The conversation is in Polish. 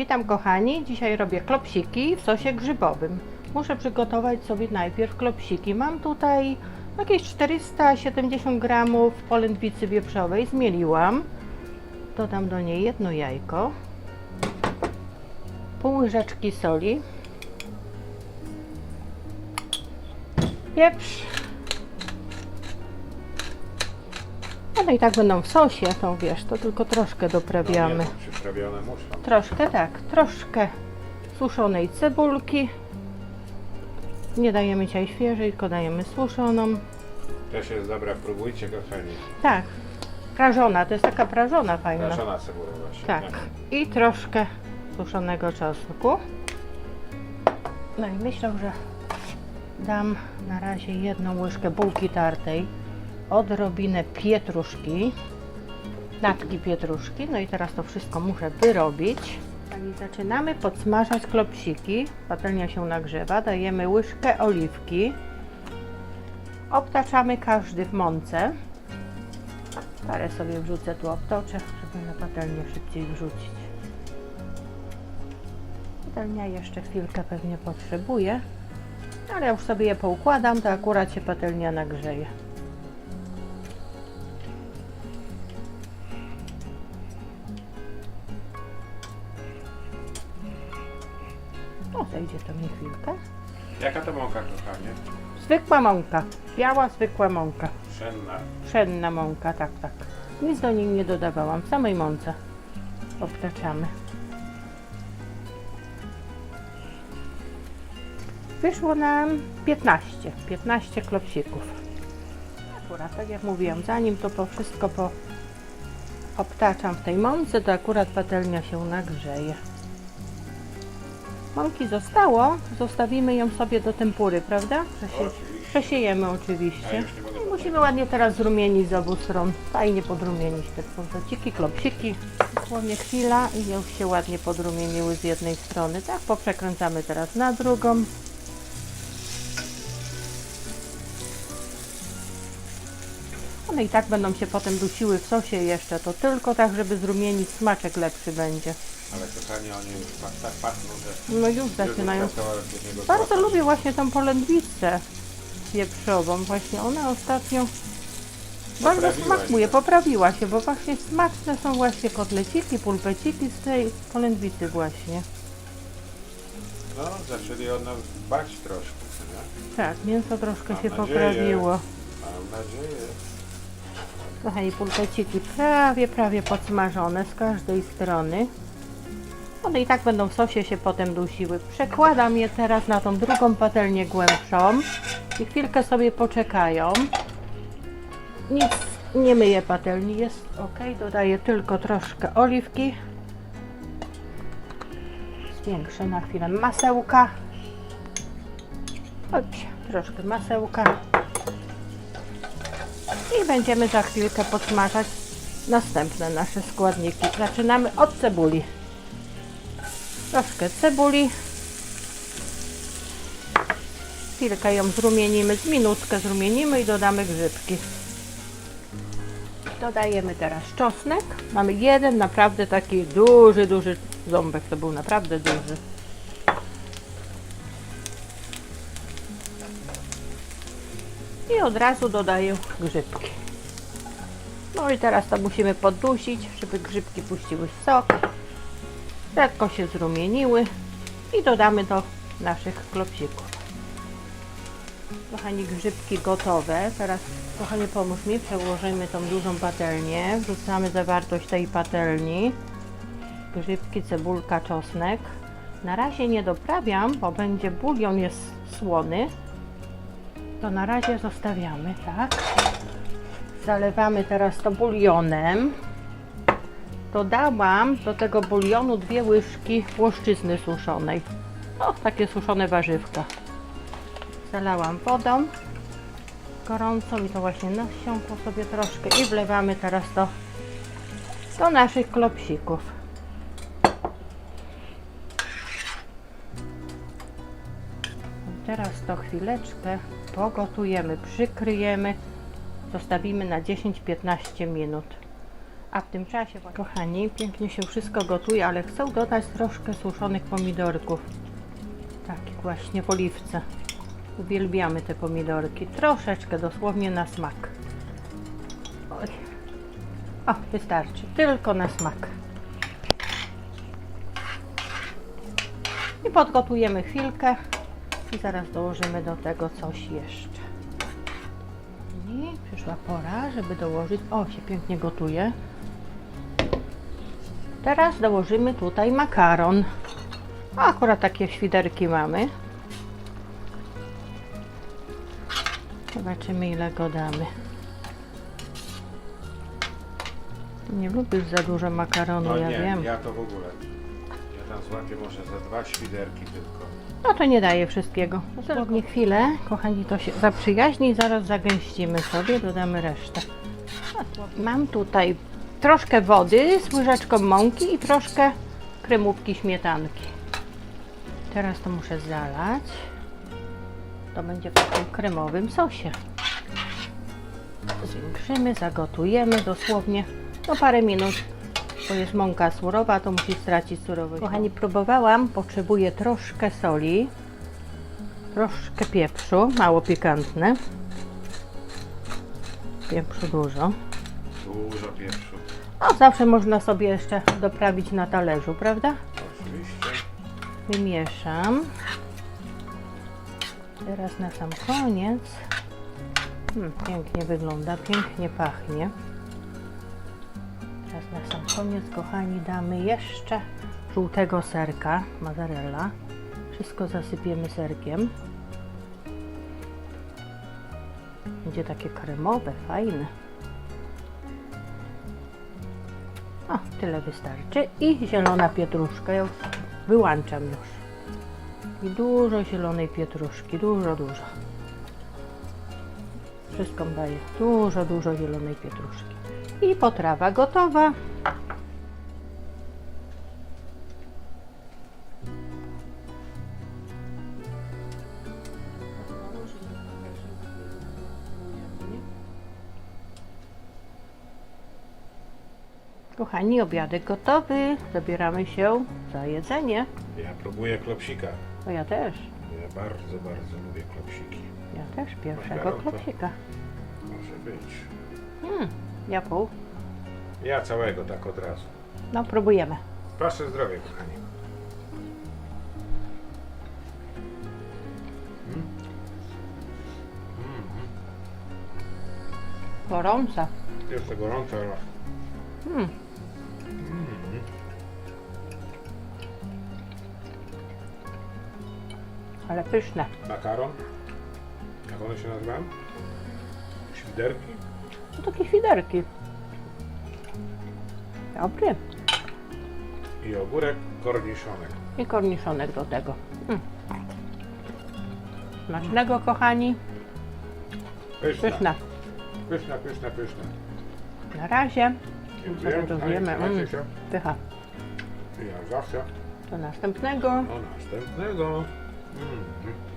Witam kochani, dzisiaj robię klopsiki w sosie grzybowym. Muszę przygotować sobie najpierw klopsiki. Mam tutaj jakieś 470 gramów polędwicy wieprzowej, zmieliłam. Dodam do niej jedno jajko, pół łyżeczki soli, pieprz. No i tak będą w sosie, to wiesz, to tylko troszkę doprawiamy. No nie, przyprawione muszą. Troszkę tak, troszkę suszonej cebulki. Nie dajemy ciaj świeżej, tylko dajemy suszoną. Też jest dobra, próbujcie kochani. Tak, prażona, to jest taka prażona fajna. Prażona cebula właśnie. Tak, i troszkę suszonego czosnku. No i myślę, że dam na razie jedną łyżkę bułki tartej, odrobinę pietruszki, natki pietruszki. No i teraz to wszystko muszę wyrobić. I zaczynamy podsmażać klopsiki. Patelnia się nagrzewa. Dajemy łyżkę oliwki. Obtaczamy każdy w mące. Parę sobie wrzucę tu obtoczę, żeby na patelnię szybciej wrzucić. Patelnia jeszcze chwilkę pewnie potrzebuje, ale ja już sobie je poukładam, to akurat się patelnia nagrzeje. Zejdzie to mi chwilkę. Jaka to mąka kochanie? Zwykła mąka, biała zwykła mąka. Pszenna. Pszenna mąka, tak, tak. Nic do niej nie dodawałam, w samej mące obtaczamy. Wyszło nam 15, 15 klopsików. Akurat, tak jak mówiłam, zanim to po wszystko po obtaczam w tej mące, to akurat patelnia się nagrzeje. Mąki zostało, zostawimy ją sobie do tempury, prawda? Przesie przesiejemy oczywiście. mogę Musimy ładnie teraz zrumienić z obu stron. Fajnie podrumienić te konsociki, klopsiki. Dosłownie chwila i już się ładnie podrumieniły z jednej strony. Tak, poprzekręcamy teraz na drugą. One i tak będą się potem dusiły w sosie jeszcze. To tylko tak, żeby zrumienić smaczek lepszy będzie. Ale kochani, oni już pa- tak pachną, że... No już zaczynają Bardzo lubię właśnie tą polędwicę wieprzową. Właśnie ona ostatnio bardzo Poprawiła smakuje, się. poprawiła się, bo właśnie smaczne są właśnie kotleciki, pulpeciki z tej polędwicy właśnie. No, zaczęli o nas dbać troszkę, nie? Tak, mięso troszkę Mam się nadzieję. poprawiło. Mam nadzieję. Kochani, pulpeciki prawie, prawie podsmażone z każdej strony. One i tak będą w sosie się potem dusiły. Przekładam je teraz na tą drugą patelnię głębszą i chwilkę sobie poczekają. Nic nie myję patelni, jest ok. Dodaję tylko troszkę oliwki. Zwiększę na chwilę masełka. Chodź, troszkę masełka. I będziemy za chwilkę podsmażać następne nasze składniki. Zaczynamy od cebuli. Troszkę cebuli. Chwilkę ją zrumienimy, z minutkę zrumienimy i dodamy grzybki. Dodajemy teraz czosnek. Mamy jeden naprawdę taki duży, duży ząbek. To był naprawdę duży. I od razu dodaję grzybki. No i teraz to musimy podusić, żeby grzybki puściły sok. Lekko się zrumieniły i dodamy do naszych klopsików. Kochani, grzybki gotowe. Teraz, kochanie, pomóż mi. Przełożymy tą dużą patelnię. Wrzucamy zawartość tej patelni. Grzybki, cebulka, czosnek. Na razie nie doprawiam, bo będzie bulion jest słony. To na razie zostawiamy, tak? Zalewamy teraz to bulionem. Dodałam do tego bulionu dwie łyżki łoszczyzny suszonej. O, takie suszone warzywka. Zalałam wodą gorącą i to właśnie nasiąkło sobie troszkę i wlewamy teraz to do naszych klopsików. Teraz to chwileczkę pogotujemy, przykryjemy, zostawimy na 10-15 minut. A w tym czasie, kochani, pięknie się wszystko gotuje, ale chcę dodać troszkę suszonych pomidorków. Takich właśnie w oliwce. Uwielbiamy te pomidorki. Troszeczkę, dosłownie na smak. Oj. O, wystarczy. Tylko na smak. I podgotujemy chwilkę i zaraz dołożymy do tego coś jeszcze. I przyszła pora, żeby dołożyć. O, się pięknie gotuje. Teraz dołożymy tutaj makaron. A akurat takie świderki mamy. Zobaczymy ile go damy. Nie lubisz za dużo makaronu, No ja nie, wiem. ja to w ogóle. Ja tam złapię może za dwa świderki tylko. No to nie daje wszystkiego. Dosłownie chwilę, kochani, to się zaprzyjaźni i zaraz zagęścimy sobie, dodamy resztę. Mam tutaj troszkę wody z łyżeczką mąki i troszkę kremówki śmietanki. Teraz to muszę zalać. To będzie w takim kremowym sosie. Zwiększymy, zagotujemy dosłownie no parę minut, bo jest mąka surowa, to musi stracić surowość. Kochani, próbowałam, potrzebuję troszkę soli, troszkę pieprzu, mało pikantne. Pieprzu dużo. Dużo pieprzu. No, zawsze można sobie jeszcze doprawić na talerzu, prawda? Oczywiście. Wymieszam. Teraz na sam koniec. Hmm, pięknie wygląda, pięknie pachnie. Koniec, kochani, damy jeszcze żółtego serka, mozzarella. Wszystko zasypiemy serkiem. Będzie takie kremowe, fajne. O, tyle wystarczy. I zielona pietruszka. Ja wyłączam już. I dużo zielonej pietruszki. Dużo, dużo. Wszystko daję. Dużo, dużo zielonej pietruszki. I potrawa gotowa. Kochani, obiadek gotowy. Zabieramy się za jedzenie. Ja próbuję klopsika. No ja też. Ja bardzo, bardzo lubię klopsiki. Ja też pierwszego Makaron to- klopsika. Może być. Hmm, ja pół. Ja całego tak od razu. No, próbujemy. Proszę zdrowie, kochani. Gorąca. Jeszcze gorąco, ale Hmm. Ale pyszne. makaron. Jak one się nazywają? Świderki? To takie świderki. Dobry. I ogórek korniszonek. I korniszonek do tego. Mm. Smacznego, kochani. Pyszna. Pyszne. Pyszna, pyszna, pyszna. Na razie. Dziękuję. To. Trzymajcie Mm. Pycha. Ja zawsze. Do następnego. Do następnego. Mm.